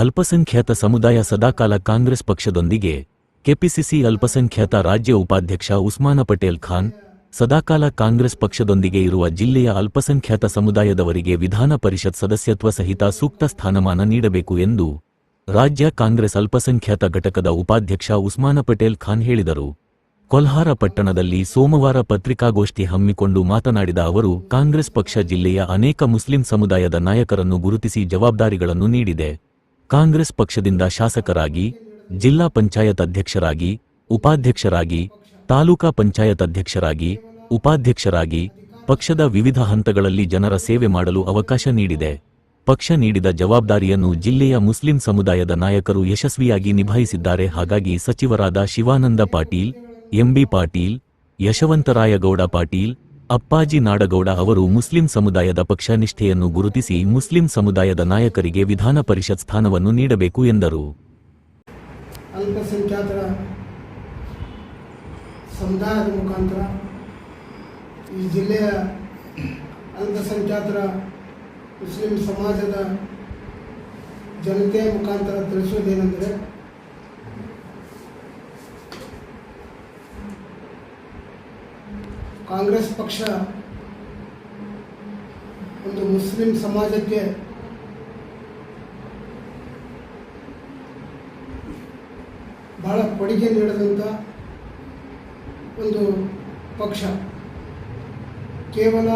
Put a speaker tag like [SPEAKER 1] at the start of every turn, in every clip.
[SPEAKER 1] ಅಲ್ಪಸಂಖ್ಯಾತ ಸಮುದಾಯ ಸದಾಕಾಲ ಕಾಂಗ್ರೆಸ್ ಪಕ್ಷದೊಂದಿಗೆ, ಕೆಪಿಸಿಸಿ ಅಲ್ಪಸಂಖ್ಯಾತ ರಾಜ್ಯ ಉಪಾಧ್ಯಕ್ಷ ಉಸ್ಮಾನ ಪಟೇಲ್ ಖಾನ್, ಸದಾಕಾಲ ಕಾಂಗ್ರೆಸ್ ಪಕ್ಷದೊಂದಿಗೆ ಇರುವ ಜಿಲ್ಲೆಯ ಅಲ್ಪಸಂಖ್ಯಾತ ಸಮುದಾಯದವರಿಗೆ ವಿಧಾನ ಪರಿಷತ್ ಸದಸ್ಯತ್ವ ಸಹಿತ ಸೂಕ್ತ ಸ್ಥಾನಮಾನ ನೀಡಬೇಕು ಎಂದು ರಾಜ್ಯ ಕಾಂಗ್ರೆಸ್ ಅಲ್ಪಸಂಖ್ಯಾತ ಘಟಕದ ಉಪಾಧ್ಯಕ್ಷ ಉಸ್ಮಾನ ಪಟೇಲ್ ಖಾನ್ ಹೇಳಿದರು. ಕೊಲ್ಹಾರ ಪಟ್ಟಣದಲ್ಲಿ ಸೋಮವಾರ ಪತ್ರಿಕಾಗೋಷ್ಠಿ ಹಮ್ಮಿಕೊಂಡು ಮಾತನಾಡಿದ ಅವರು, ಕಾಂಗ್ರೆಸ್ ಪಕ್ಷ ಜಿಲ್ಲೆಯ ಅನೇಕ ಮುಸ್ಲಿಂ ಸಮುದಾಯದ ನಾಯಕರನ್ನು ಗುರುತಿಸಿ ಜವಾಬ್ದಾರಿಗಳನ್ನು ನೀಡಿದೆ. ಕಾಂಗ್ರೆಸ್ ಪಕ್ಷದಿಂದ ಶಾಸಕರಾಗಿ, ಜಿಲ್ಲಾ ಪಂಚಾಯತ್ ಅಧ್ಯಕ್ಷರಾಗಿ, ಉಪಾಧ್ಯಕ್ಷರಾಗಿ, ತಾಲೂಕಾ ಪಂಚಾಯತ್ ಅಧ್ಯಕ್ಷರಾಗಿ, ಉಪಾಧ್ಯಕ್ಷರಾಗಿ, ಪಕ್ಷದ ವಿವಿಧ ಹಂತಗಳಲ್ಲಿ ಜನರ ಸೇವೆ ಮಾಡಲು ಅವಕಾಶ ನೀಡಿದೆ. ಪಕ್ಷ ನೀಡಿದ ಜವಾಬ್ದಾರಿಯನ್ನು ಜಿಲ್ಲೆಯ ಮುಸ್ಲಿಂ ಸಮುದಾಯದ ನಾಯಕರು ಯಶಸ್ವಿಯಾಗಿ ನಿಭಾಯಿಸಿದ್ದಾರೆ. ಹಾಗಾಗಿ ಸಚಿವರಾದ ಶಿವಾನಂದ ಪಾಟೀಲ್, ಎಂಬಿ ಪಾಟೀಲ್, ಯಶವಂತರಾಯಗೌಡ ಪಾಟೀಲ್ ಅಪ್ಪಾಜಿ ನಾಡಗೌಡ ಅವರು ಮುಸ್ಲಿಂ ಸಮುದಾಯದ ಪಕ್ಷ ನಿಷ್ಠೆಯನ್ನು ಗುರುತಿಸಿ ಮುಸ್ಲಿಂ ಸಮುದಾಯದ ನಾಯಕರಿಗೆ ವಿಧಾನ ಪರಿಷತ್ ಸ್ಥಾನವನ್ನು ನೀಡಬೇಕು ಎಂದರು.
[SPEAKER 2] ಅಲ್ಪಸಂಖ್ಯಾತರ ಸಮುದಾಯದ ಮುಖಾಂತರ ಈ ಜಿಲ್ಲೆಯ ಅಲ್ಪಸಂಖ್ಯಾತರ ಮುಸ್ಲಿಂ ಸಮಾಜದ ಜನತೆಯ ಮುಖಾಂತರ ತಿಳಿಸೋದೇನೆಂದರೆ ಕಾಂಗ್ರೆಸ್ ಪಕ್ಷ ಒಂದು ಮುಸ್ಲಿಂ ಸಮಾಜಕ್ಕೆ ಬಹಳ ಕೊಡುಗೆ ನೀಡಿದಂಥ ಒಂದು ಪಕ್ಷ. ಕೇವಲ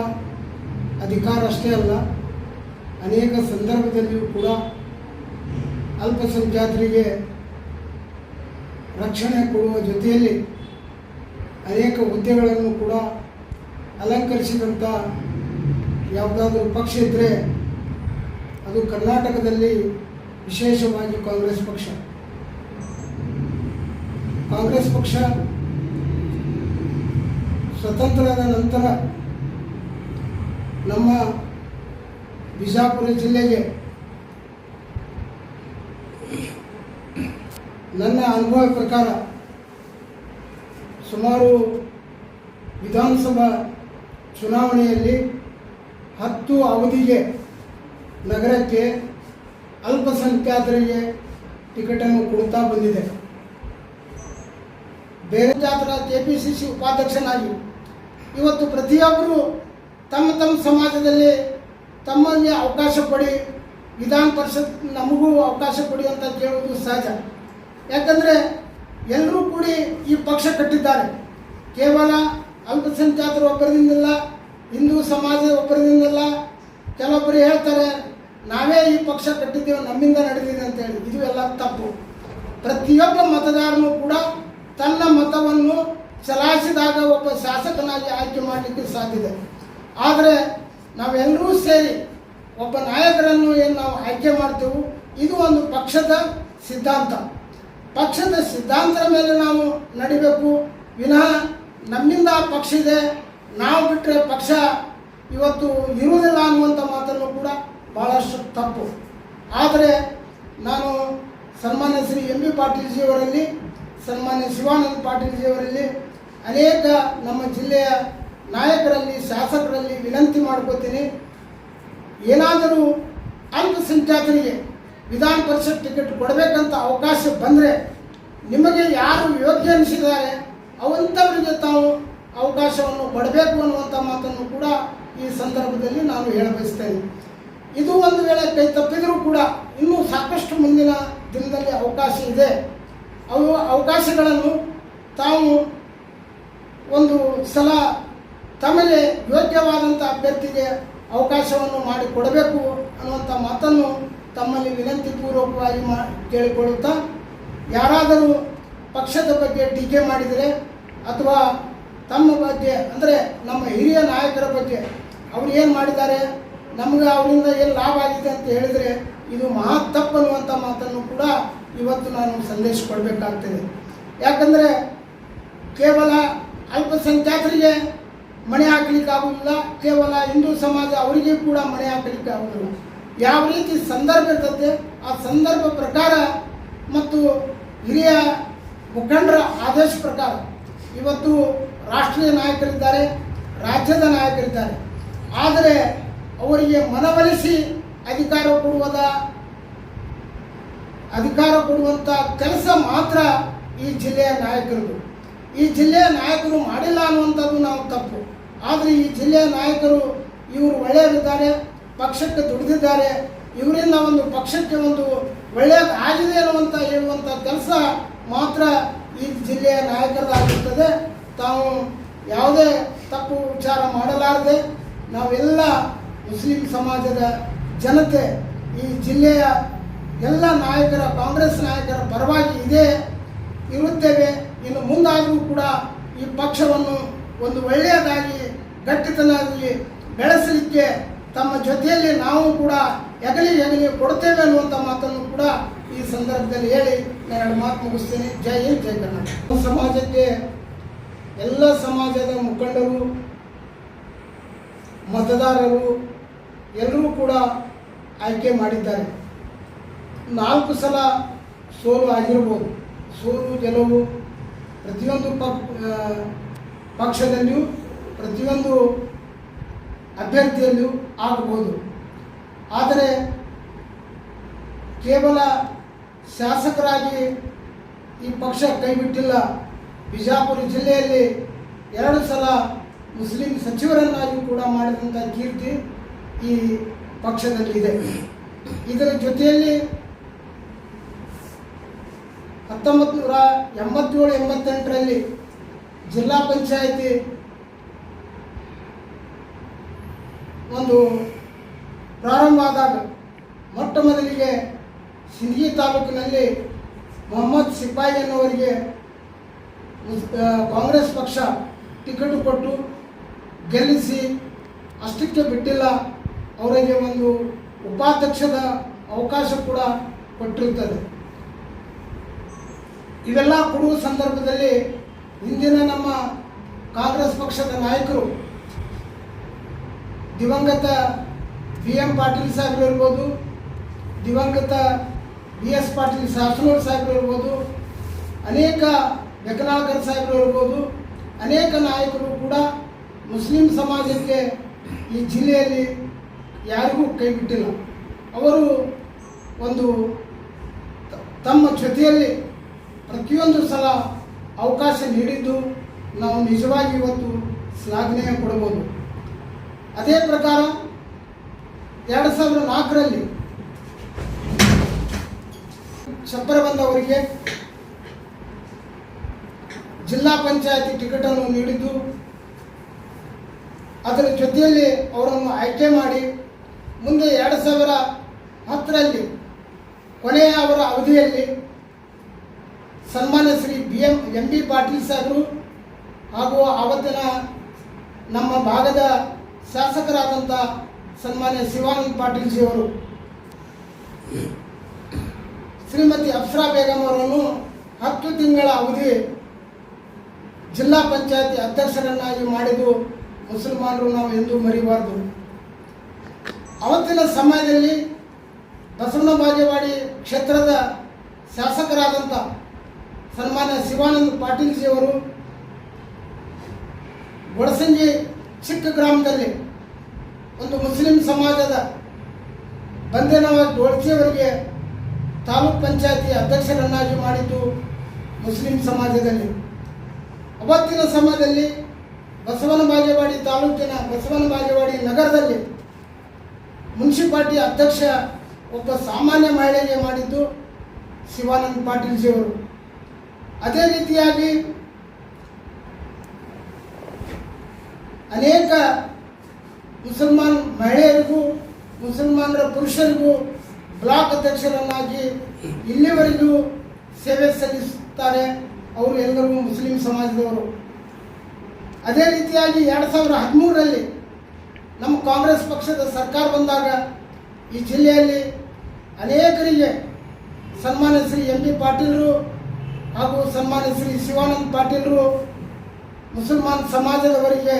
[SPEAKER 2] ಅಧಿಕಾರ ಅಷ್ಟೇ ಅಲ್ಲ, ಅನೇಕ ಸಂದರ್ಭದಲ್ಲಿಯೂ ಕೂಡ ಅಲ್ಪಸಂಖ್ಯಾತರಿಗೆ ರಕ್ಷಣೆ ಕೊಡುವ ಜೊತೆಯಲ್ಲಿ ಅನೇಕ ಹುದ್ದೆಗಳನ್ನು ಕೂಡ ಅಲಂಕರಿಸಿದಂಥ ಯಾವುದಾದ್ರೂ ಪಕ್ಷ ಇದ್ದರೆ ಅದು ಕರ್ನಾಟಕದಲ್ಲಿ ವಿಶೇಷವಾಗಿ ಕಾಂಗ್ರೆಸ್ ಪಕ್ಷ. ಕಾಂಗ್ರೆಸ್ ಪಕ್ಷ ಸ್ವತಂತ್ರದ ನಂತರ ನಮ್ಮ ಬಿಜಾಪುರ ಜಿಲ್ಲೆಗೆ ನನ್ನ ಅನುಭವ ಪ್ರಕಾರ ಸುಮಾರು ವಿಧಾನಸಭಾ ಚುನಾವಣೆಯಲ್ಲಿ ಹತ್ತು ಅವಧಿಗೆ ನಗರಕ್ಕೆ ಅಲ್ಪಸಂಖ್ಯಾತರಿಗೆ ಟಿಕೆಟನ್ನು ಕೊಡುತ್ತಾ ಬಂದಿದೆ. ಬೇರೆ ಜಾತ್ರ ಕೆ ಪಿ ಸಿ ಸಿ ಉಪಾಧ್ಯಕ್ಷನಾಗಿ ಇವತ್ತು ಪ್ರತಿಯೊಬ್ಬರು ತಮ್ಮ ತಮ್ಮ ಸಮಾಜದಲ್ಲಿ ತಮ್ಮಲ್ಲಿ ಅವಕಾಶ ಪಡಿ, ವಿಧಾನ ಪರಿಷತ್ ನಮಗೂ ಅವಕಾಶ ಕೊಡಿ ಅಂತ ಕೇಳುವುದು ಸಹಜ. ಯಾಕಂದರೆ ಎಲ್ಲರೂ ಕೂಡಿ ಈ ಪಕ್ಷ ಕಟ್ಟಿದ್ದಾರೆ. ಕೇವಲ ಅಲ್ಪಸಂಖ್ಯಾತರು ಒಬ್ಬರದಿಂದಲ್ಲ ಹಿಂದೂ ಸಮಾಜ ಒಬ್ಬರದಿಂದಲ್ಲ ಕೆಲವೊಬ್ಬರು ಹೇಳ್ತಾರೆ, ನಾವೇ ಈ ಪಕ್ಷ ಕಟ್ಟಿದ್ದೇವೆ, ನಮ್ಮಿಂದ ನಡೆದಿದೆ ಅಂತ ಹೇಳಿ. ಇದು ಎಲ್ಲ ತಪ್ಪು. ಪ್ರತಿಯೊಬ್ಬ ಮತದಾರನು ಕೂಡ ತನ್ನ ಮತವನ್ನು ಚಲಾಯಿಸಿದಾಗ ಒಬ್ಬ ಶಾಸಕನಾಗಿ ಆಯ್ಕೆ ಮಾಡಲಿಕ್ಕೆ ಸಾಧ್ಯತೆ ಆದರೆ ನಾವೆಲ್ಲರೂ ಸೇರಿ ಒಬ್ಬ ನಾಯಕರನ್ನು ಏನು ನಾವು ಆಯ್ಕೆ ಮಾಡ್ತೇವೆ, ಇದು ಒಂದು ಪಕ್ಷದ ಸಿದ್ಧಾಂತ. ಪಕ್ಷದ ಸಿದ್ಧಾಂತದ ಮೇಲೆ ನಾವು ನಡಿಬೇಕು. ವಿನಃ ನಮ್ಮಿಂದ ಪಕ್ಷ ಇದೆ. ನಾವು ಬಿಟ್ಟರೆ ಪಕ್ಷ ಇವತ್ತು ಇರುವುದಿಲ್ಲ ಅನ್ನುವಂಥ ಮಾತನ್ನು ಕೂಡ ಭಾಳಷ್ಟು ತಪ್ಪು. ಆದರೆ ನಾನು ಸನ್ಮಾನ್ಯ ಶ್ರೀ ಎಂ ಬಿ ಪಾಟೀಲ್ಜಿಯವರಲ್ಲಿ, ಸನ್ಮಾನ್ಯ ಶಿವಾನಂದ ಪಾಟೀಲ್ಜಿಯವರಲ್ಲಿ ಅನೇಕ ನಮ್ಮ ಜಿಲ್ಲೆಯ ನಾಯಕರಲ್ಲಿ, ಶಾಸಕರಲ್ಲಿ ವಿನಂತಿ ಮಾಡ್ಕೋತೀನಿ. ಏನಾದರೂ ಅಲ್ಪಸಂಖ್ಯಾತರಿಗೆ ವಿಧಾನ ಪರಿಷತ್ ಟಿಕೆಟ್ ಕೊಡಬೇಕಂತ ಅವಕಾಶ ಬಂದರೆ ನಿಮಗೆ ಯಾರು ಯೋಗ್ಯ ಅನಿಸಿದ್ದಾರೆ ಅವಂಥವರಿಗೆ ತಾವು ಅವಕಾಶವನ್ನು ಕೊಡಬೇಕು ಅನ್ನುವಂಥ ಮಾತನ್ನು ಕೂಡ ಈ ಸಂದರ್ಭದಲ್ಲಿ ನಾನು ಹೇಳಬಯಸ್ತೇನೆ. ಇದು ಒಂದು ವೇಳೆ ಕೈ ತಪ್ಪಿದರೂ ಕೂಡ ಇನ್ನೂ ಸಾಕಷ್ಟು ಮುಂದಿನ ದಿನದಲ್ಲಿ ಅವಕಾಶ ಇದೆ. ಅವು ಅವಕಾಶಗಳನ್ನು ತಾವು ಒಂದು ಸಲ ತಮಗೆ ಯೋಗ್ಯವಾದಂಥ ಅಭ್ಯರ್ಥಿಗೆ ಅವಕಾಶವನ್ನು ಮಾಡಿಕೊಡಬೇಕು ಅನ್ನುವಂಥ ಮಾತನ್ನು ತಮ್ಮಲ್ಲಿ ವಿನಂತಿ ಪೂರ್ವಕವಾಗಿ ಮಾ, ಕೇಳಿಕೊಳ್ಳುತ್ತಾ, ಯಾರಾದರೂ ಪಕ್ಷದ ಬಗ್ಗೆ ಟೀಕೆ ಮಾಡಿದರೆ ಅಥವಾ ತಮ್ಮ ಬಗ್ಗೆ, ಅಂದರೆ ನಮ್ಮ ಹಿರಿಯ ನಾಯಕರ ಬಗ್ಗೆ ಅವ್ರು ಏನು ಮಾಡಿದ್ದಾರೆ? ನಮಗೆ ಅವರಿಂದ ಏನು ಲಾಭ ಆಗಿದೆ ಅಂತ ಹೇಳಿದರೆ ಇದು ಮಹಾ ತಪ್ಪು ಅನ್ನುವಂಥ ಮಾತನ್ನು ಕೂಡ ಇವತ್ತು ನಾನು ಸಂದೇಶ ಕೊಡಬೇಕಾಗ್ತದೆ ಯಾಕಂದರೆ ಕೇವಲ ಅಲ್ಪಸಂಖ್ಯಾತರಿಗೆ ಮಣೆ ಹಾಕಲಿಕ್ಕೆ ಆಗುವುದಿಲ್ಲ, ಕೇವಲ ಹಿಂದೂ ಸಮಾಜ ಅವರಿಗೆ ಕೂಡ ಮಣೆ ಹಾಕಲಿಕ್ಕೆ ಆಗುವುದಿಲ್ಲ. ಯಾವ ರೀತಿ ಸಂದರ್ಭ ಇರ್ತದೆ, ಆ ಸಂದರ್ಭ ಪ್ರಕಾರ ಮತ್ತು ಹಿರಿಯ ಮುಖಂಡರ ಆದೇಶ ಪ್ರಕಾರ ಇವತ್ತು ರಾಷ್ಟ್ರೀಯ ನಾಯಕರಿದ್ದಾರೆ, ರಾಜ್ಯದ ನಾಯಕರಿದ್ದಾರೆ. ಆದರೆ ಅವರಿಗೆ ಮನವೊಲಿಸಿ ಅಧಿಕಾರ ಕೊಡುವುದ, ಅಧಿಕಾರ ಕೊಡುವಂಥ ಕೆಲಸ ಮಾತ್ರ ಈ ಜಿಲ್ಲೆಯ ನಾಯಕರದು. ಈ ಜಿಲ್ಲೆಯ ನಾಯಕರು ಮಾಡಿಲ್ಲ ಅನ್ನುವಂಥದ್ದು ನಾವು ತಪ್ಪು. ಆದರೆ ಈ ಜಿಲ್ಲೆಯ ನಾಯಕರು ಇವರು ಒಳ್ಳೆಯರಿದ್ದಾರೆ ಪಕ್ಷಕ್ಕೆ ದುಡಿದಿದ್ದಾರೆ. ಇವರಿಂದ ಒಂದು ಪಕ್ಷಕ್ಕೆ ಒಂದು ಒಳ್ಳೆಯದಾಗಿದೆ ಅನ್ನುವಂಥ ಹೇಳುವಂಥ ಕೆಲಸ ಮಾತ್ರ ನಾಯಕರದಾಗಿರ್ತದೆ ತಾವು ಯಾವುದೇ ತಪ್ಪು ವಿಚಾರ ಮಾಡಲಾರದೆ ನಾವೆಲ್ಲ ಮುಸ್ಲಿಂ ಸಮಾಜದ ಜನತೆ, ಈ ಜಿಲ್ಲೆಯ ಎಲ್ಲ ನಾಯಕರ, ಕಾಂಗ್ರೆಸ್ ನಾಯಕರ ಪರವಾಗಿ ಇದೆ ಇರುತ್ತೇವೆ. ಇನ್ನು ಮುಂದಾದರೂ ಕೂಡ ಈ ಪಕ್ಷವನ್ನು ಒಂದು ಒಳ್ಳೆಯದಾಗಿ ಗಟ್ಟಿತನಾಗಿ ಬೆಳೆಸಲಿಕ್ಕೆ ತಮ್ಮ ಜೊತೆಯಲ್ಲಿ ನಾವು ಕೂಡ ಹೆಗಲಿ ಹೆಗಲಿ ಕೊಡ್ತೇವೆ ಅನ್ನುವಂಥ ಮಾತನ್ನು ಕೂಡ ಈ ಸಂದರ್ಭದಲ್ಲಿ ಹೇಳಿ ನಾನು ಎರಡು ಮಾತು ಮುಗಿಸ್ತೇನೆ. ಜೈ ಹಿಂದ್, ಜೈ ಕರ್ನಾಟಕ. ಸಮಾಜಕ್ಕೆ ಎಲ್ಲ ಸಮಾಜದ ಮುಖಂಡರು, ಮತದಾರರು ಎಲ್ಲರೂ ಕೂಡ ಆಯ್ಕೆ ಮಾಡಿದ್ದಾರೆ. ನಾಲ್ಕು ಸಲ ಸೋಲು ಆಗಿರ್ಬೋದು. ಸೋಲು, ಗೆಲುವು ಪ್ರತಿಯೊಂದು ಪಕ್ಷದಲ್ಲಿಯೂ, ಪ್ರತಿಯೊಂದು ಅಭ್ಯರ್ಥಿಯಲ್ಲಿಯೂ ಆಗಬಹುದು ಆದರೆ ಕೇವಲ ಶಾಸಕರಾಗಿ ಈ ಪಕ್ಷ ಕೈಬಿಟ್ಟಿಲ್ಲ ಬಿಜಾಪುರ ಜಿಲ್ಲೆಯಲ್ಲಿ ಎರಡು ಸಲ ಮುಸ್ಲಿಂ ಸಚಿವರನ್ನಾಗಿ ಕೂಡ ಮಾಡಿದಂಥ ಕೀರ್ತಿ ಈ ಪಕ್ಷದಲ್ಲಿದೆ ಇದರ ಜೊತೆಯಲ್ಲಿ ಹತ್ತೊಂಬತ್ತು ನೂರ ಎಂಬತ್ತೇಳು, ಎಂಬತ್ತೆಂಟರಲ್ಲಿ ಜಿಲ್ಲಾ ಪಂಚಾಯಿತಿ ಒಂದು ಪ್ರಾರಂಭ ಆದಾಗ ಮೊಟ್ಟ ಮೊದಲಿಗೆ ಸಿಂದಗಿ ತಾಲೂಕಿನಲ್ಲಿ ಮೊಹಮ್ಮದ್ ಸಿಪಾಯಿ ಅನ್ನುವರಿಗೆ ಕಾಂಗ್ರೆಸ್ ಪಕ್ಷ ಟಿಕೆಟ್ ಕೊಟ್ಟು ಗೆಲ್ಲಿಸಿ ಅಷ್ಟಕ್ಕೆ ಬಿಟ್ಟಿಲ್ಲ, ಅವರಿಗೆ ಒಂದು ಉಪಾಧ್ಯಕ್ಷದ ಅವಕಾಶ ಕೂಡ ಕೊಟ್ಟಿರುತ್ತದೆ. ಇವೆಲ್ಲ ಕೊಡುವ ಸಂದರ್ಭದಲ್ಲಿ ಇಂದಿನ ನಮ್ಮ ಕಾಂಗ್ರೆಸ್ ಪಕ್ಷದ ನಾಯಕರು ದಿವಂಗತ ಬಿ ಎಂ ಪಾಟೀಲ್ ಸಾಹೇಬ್ರು ಇರ್ಬೋದು, ದಿವಂಗತ ಬಿ ಎಸ್ ಪಾಟೀಲ್ ಸಾಸನೂರ್ ಸಾಹೇಬರು ಇರ್ಬೋದು, ಅನೇಕ ಬೆಕನಾಳ್ಕರ್ ಸಾಹೇಬರು ಇರ್ಬೋದು, ಅನೇಕ ನಾಯಕರು ಕೂಡ ಮುಸ್ಲಿಂ ಸಮಾಜಕ್ಕೆ ಈ ಜಿಲ್ಲೆಯಲ್ಲಿ ಯಾರಿಗೂ ಕೈ ಬಿಟ್ಟಿಲ್ಲ. ಅವರು ಒಂದು ತಮ್ಮ ಜೊತೆಯಲ್ಲಿ ಪ್ರತಿಯೊಂದು ಸಲ ಅವಕಾಶ ನೀಡಿದ್ದು ನಾವು ನಿಜವಾಗಿ ಇವತ್ತು ಶ್ಲಾಘನೆ ಕೊಡಬಹುದು ಅದೇ ಪ್ರಕಾರ, ಎರಡು ಸಾವಿರದ ನಾಲ್ಕರಲ್ಲಿ ಚಪ್ಪರಬಂದ ಅವರಿಗೆ ಜಿಲ್ಲಾ ಪಂಚಾಯತಿ ಟಿಕೆಟನ್ನು ನೀಡಿದ್ದು, ಅದರ ಜೊತೆಯಲ್ಲಿ ಅವರನ್ನು ಆಯ್ಕೆ ಮಾಡಿ ಮುಂದೆ ಎರಡು ಸಾವಿರ ಹತ್ತರಲ್ಲಿ ಕೊನೆಯ ಅವರ ಅವಧಿಯಲ್ಲಿ ಸನ್ಮಾನ್ಯ Shri B M M B Patil ಸಾಹೇಬರು ಹಾಗೂ ಆವತ್ತಿನ ನಮ್ಮ ಭಾಗದ ಶಾಸಕರಾದಂಥ ಸನ್ಮಾನ್ಯ ಶಿವಾನಂದ್ ಪಾಟೀಲ್ ಜಿ ಅವರು ಶ್ರೀಮತಿ ಅಪ್ಸರಾ ಬೇಗಂ ಅವರನ್ನು ಹತ್ತು ತಿಂಗಳ ಅವಧಿ ಜಿಲ್ಲಾ ಪಂಚಾಯತಿ ಅಧ್ಯಕ್ಷರನ್ನಾಗಿ ಮಾಡಿದ್ದು ಮುಸಲ್ಮಾನರು ನಾವು ಎಂದೂ ಮರಿಬಾರ್ದು. ಅವತ್ತಿನ ಸಮಯದಲ್ಲಿ ಬಸವನ ಬಾಜವಾಡಿ ಕ್ಷೇತ್ರದ ಶಾಸಕರಾದಂಥ ಸನ್ಮಾನ್ಯ ಶಿವಾನಂದ ಪಾಟೀಲ್ ಜಿ ಅವರು ಗೊಡಸಂಗಿ ಚಿಕ್ಕ ಗ್ರಾಮದಲ್ಲಿ ಒಂದು ಮುಸ್ಲಿಂ ಸಮಾಜದ ಬಂದೇನವಾಜ್ ಡೋಳ್ಚಿಯವರಿಗೆ ತಾಲೂಕ್ ಪಂಚಾಯತಿ ಅಧ್ಯಕ್ಷರನ್ನಾಗಿ ಮಾಡಿದ್ದು ಮುಸ್ಲಿಂ ಸಮಾಜದಲ್ಲಿ. ಅವತ್ತಿನ ಸಮಯದಲ್ಲಿ ಬಸವನ ಬಾಗೇವಾಡಿ ತಾಲೂಕಿನ ಬಸವನ ಬಾಗೇವಾಡಿ ನಗರದಲ್ಲಿ ಮುನ್ಸಿಪಾಲ್ಟಿ ಅಧ್ಯಕ್ಷ ಒಬ್ಬ ಸಾಮಾನ್ಯ ಮಹಿಳೆಗೆ ಮಾಡಿದ್ದು ಶಿವಾನಂದ ಪಾಟೀಲ್ ಜಿ ಅವರು ಅದೇ ರೀತಿಯಾಗಿ ಅನೇಕ ಮುಸಲ್ಮಾನ್ ಮಹಿಳೆಯರಿಗೂ, ಮುಸಲ್ಮಾನರ ಪುರುಷರಿಗೂ ಬ್ಲಾಕ್ ಅಧ್ಯಕ್ಷರನ್ನಾಗಿ ಇಲ್ಲಿವರೆಗೂ ಸೇವೆ ಸಲ್ಲಿಸುತ್ತಾರೆ ಅವರು ಎಲ್ಲರೂ ಮುಸ್ಲಿಂ ಸಮಾಜದವರು. ಅದೇ ರೀತಿಯಾಗಿ ಎರಡು ಸಾವಿರ ಹದಿಮೂರರಲ್ಲಿ ನಮ್ಮ ಕಾಂಗ್ರೆಸ್ ಪಕ್ಷದ ಸರ್ಕಾರ ಬಂದಾಗ ಈ ಜಿಲ್ಲೆಯಲ್ಲಿ ಅನೇಕರಿಗೆ ಸನ್ಮಾನ್ಯ ಶ್ರೀ ಎಂ ಬಿ ಪಾಟೀಲರು ಹಾಗೂ ಸನ್ಮಾನ್ಯ ಶ್ರೀ ಶಿವಾನಂದ ಪಾಟೀಲರು ಮುಸಲ್ಮಾನ್ ಸಮಾಜದವರಿಗೆ,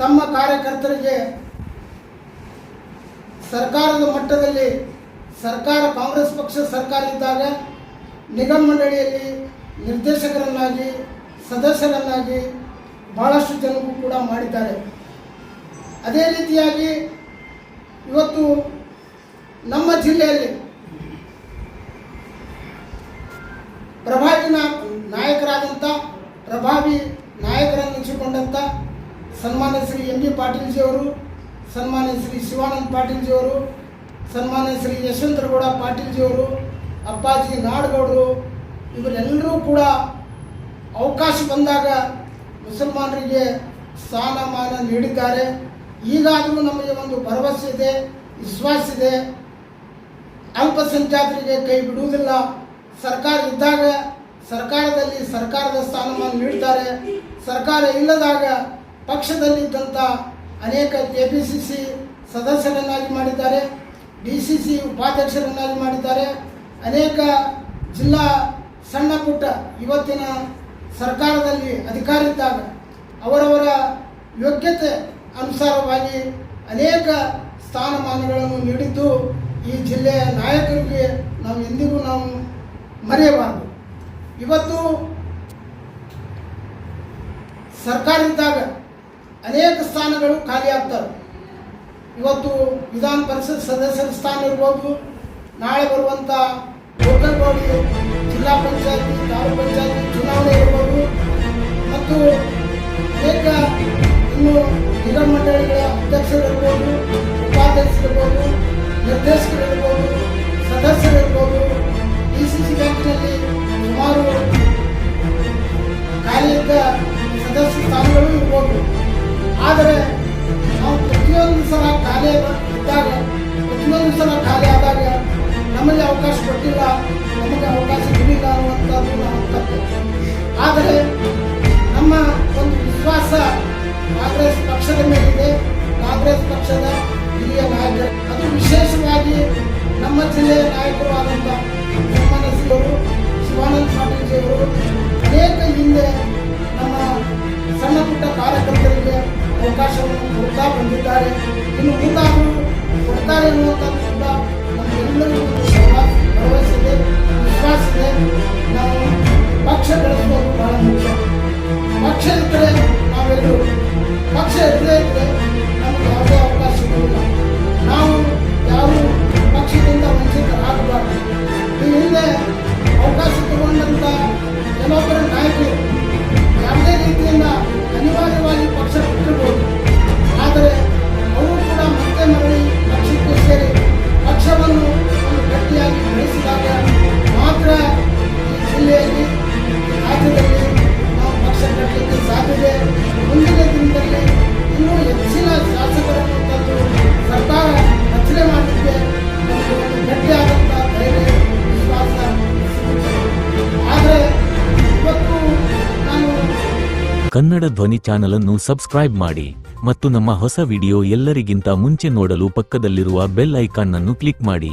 [SPEAKER 2] ತಮ್ಮ ಕಾರ್ಯಕರ್ತರಿಗೆ ಸರ್ಕಾರದ ಮಟ್ಟದಲ್ಲಿ ಸರ್ಕಾರ, ಕಾಂಗ್ರೆಸ್ ಪಕ್ಷ ಸರ್ಕಾರ ಇದ್ದಾಗ ನಿಗಮ ಮಂಡಳಿಯಲ್ಲಿ ನಿರ್ದೇಶಕರನ್ನಾಗಿ, ಸದಸ್ಯರನ್ನಾಗಿ ಬಹಳಷ್ಟು ಜನರು ಕೂಡ ಮಾಡಿದ್ದಾರೆ. ಅದೇ ರೀತಿಯಾಗಿ ಇವತ್ತು ನಮ್ಮ ಜಿಲ್ಲೆಯಲ್ಲಿ ಪ್ರಭಾವಿ ನಾಯಕರಾದಂಥ, ಪ್ರಭಾವಿ ನಾಯಕರನ್ನಿಸಿಕೊಂಡಂಥ ಸನ್ಮಾನ್ಯ ಶ್ರೀ ಎಂ ಬಿ ಪಾಟೀಲ್ಜಿಯವರು ಸನ್ಮಾನ್ಯ ಶ್ರೀ ಶಿವಾನಂದ ಪಾಟೀಲ್ಜಿಯವರು ಸನ್ಮಾನ್ಯ ಶ್ರೀ ಯಶವಂತರಗೌಡ ಪಾಟೀಲ್ಜಿಯವರು, ಅಪ್ಪಾಜಿ ನಾಡಗೌಡರು, ಇವರೆಲ್ಲರೂ ಕೂಡ ಅವಕಾಶ ಬಂದಾಗ ಮುಸಲ್ಮಾನರಿಗೆ ಸ್ಥಾನಮಾನ ನೀಡಿದ್ದಾರೆ. ಈಗಾದರೂ ನಮಗೆ ಒಂದು ಭರವಸೆ ಇದೆ, ವಿಶ್ವಾಸ ಇದೆ. ಅಲ್ಪಸಂಖ್ಯಾತರಿಗೆ ಕೈ ಬಿಡುವುದಿಲ್ಲ. ಸರ್ಕಾರ ಇದ್ದಾಗ ಸರ್ಕಾರದಲ್ಲಿ ಸರ್ಕಾರದ ಸ್ಥಾನಮಾನ ನೀಡ್ತಾರೆ. ಸರ್ಕಾರ ಇಲ್ಲದಾಗ ಪಕ್ಷದಲ್ಲಿದ್ದಂಥ ಅನೇಕ ಕೆ ಪಿ ಸಿ ಸಿ ಸದಸ್ಯರನ್ನಾಗಿ ಮಾಡಿದ್ದಾರೆ. ಡಿ ಸಿ ಸಿ ಉಪಾಧ್ಯಕ್ಷರನ್ನಾಗಿ ಮಾಡಿದ್ದಾರೆ. ಅನೇಕ ಜಿಲ್ಲಾ ಸಣ್ಣ ಪುಟ್ಟ ಇವತ್ತಿನ ಸರ್ಕಾರದಲ್ಲಿ ಅಧಿಕಾರ ಇದ್ದಾಗ ಅವರವರ ಯೋಗ್ಯತೆ ಅನುಸಾರವಾಗಿ ಅನೇಕ ಸ್ಥಾನಮಾನಗಳನ್ನು ನೀಡಿದ್ದು ಈ ಜಿಲ್ಲೆಯ ನಾಯಕರಿಗೆ ನಾವು ಎಂದಿಗೂ ನಾವು ಮರೆಯಬಾರದು. ಇವತ್ತು ಸರ್ಕಾರ ಇದ್ದಾಗ ಅನೇಕ ಸ್ಥಾನಗಳು ಖಾಲಿ ಆಗ್ತವೆ ಇವತ್ತು ವಿಧಾನ ಪರಿಷತ್ ಸದಸ್ಯರ ಸ್ಥಾನ ಇರ್ಬೋದು. ನಾಳೆ ಬರುವಂಥ ಲೋಕಲ್ ಜಿಲ್ಲಾ ಪಂಚಾಯತಿ, ತಾಲೂಕು ಪಂಚಾಯತಿ ಚುನಾವಣೆ ಇರ್ಬೋದು. ಮತ್ತು ಅನೇಕ ಇನ್ನು ನಿಗಮ ಮಂಡಳಿಗಳ ಅಧ್ಯಕ್ಷರಿರ್ಬೋದು, ಉಪಾಧ್ಯಕ್ಷರಿರ್ಬೋದು, ನಿರ್ದೇಶಕರಿರ್ಬೋದು, ಸದಸ್ಯರಿರ್ಬೋದು. ಡಿ ಸಿ ಸಿ ಬ್ಯಾಂಕ್ನಲ್ಲಿ ಸುಮಾರು ಕಾರ್ಯದ ಸದಸ್ಯ ಸ್ಥಾನಗಳು ಇರ್ಬೋದು. ಆದರೆ ಖಾಲಿ ಇದ್ದಾಗ ಪ್ರತಿಯೊಂದು ಸಲ ಖಾಲಿ ಆದಾಗ ನಮಗೆ ಅವಕಾಶ ಕೊಟ್ಟಿಲ್ಲ, ನಮಗೆ ಅವಕಾಶ ಸಿಗಲಿಲ್ಲ ಅನ್ನುವಂಥದ್ದು ನಾವು ತಪ್ಪು. ಆದರೆ ನಮ್ಮ ಒಂದು ವಿಶ್ವಾಸ ಕಾಂಗ್ರೆಸ್ ಪಕ್ಷದ ಮೇಲಿದೆ. ಕಾಂಗ್ರೆಸ್ ಪಕ್ಷದ ಹಿರಿಯ ನಾಯಕರು. ಅದು ವಿಶೇಷವಾಗಿ
[SPEAKER 1] ಕನ್ನಡ ಧ್ವನಿ ಚಾನಲ್ ಅನ್ನು ಸಬ್ಸ್ಕ್ರೈಬ್ ಮಾಡಿ ಮತ್ತು ನಮ್ಮ ಹೊಸ ವಿಡಿಯೋ ಎಲ್ಲರಿಗಿಂತ ಮುಂಚೆ ನೋಡಲು ಪಕ್ಕದಲ್ಲಿರುವ ಬೆಲ್ ಐಕಾನ್ ಅನ್ನು ಕ್ಲಿಕ್ ಮಾಡಿ.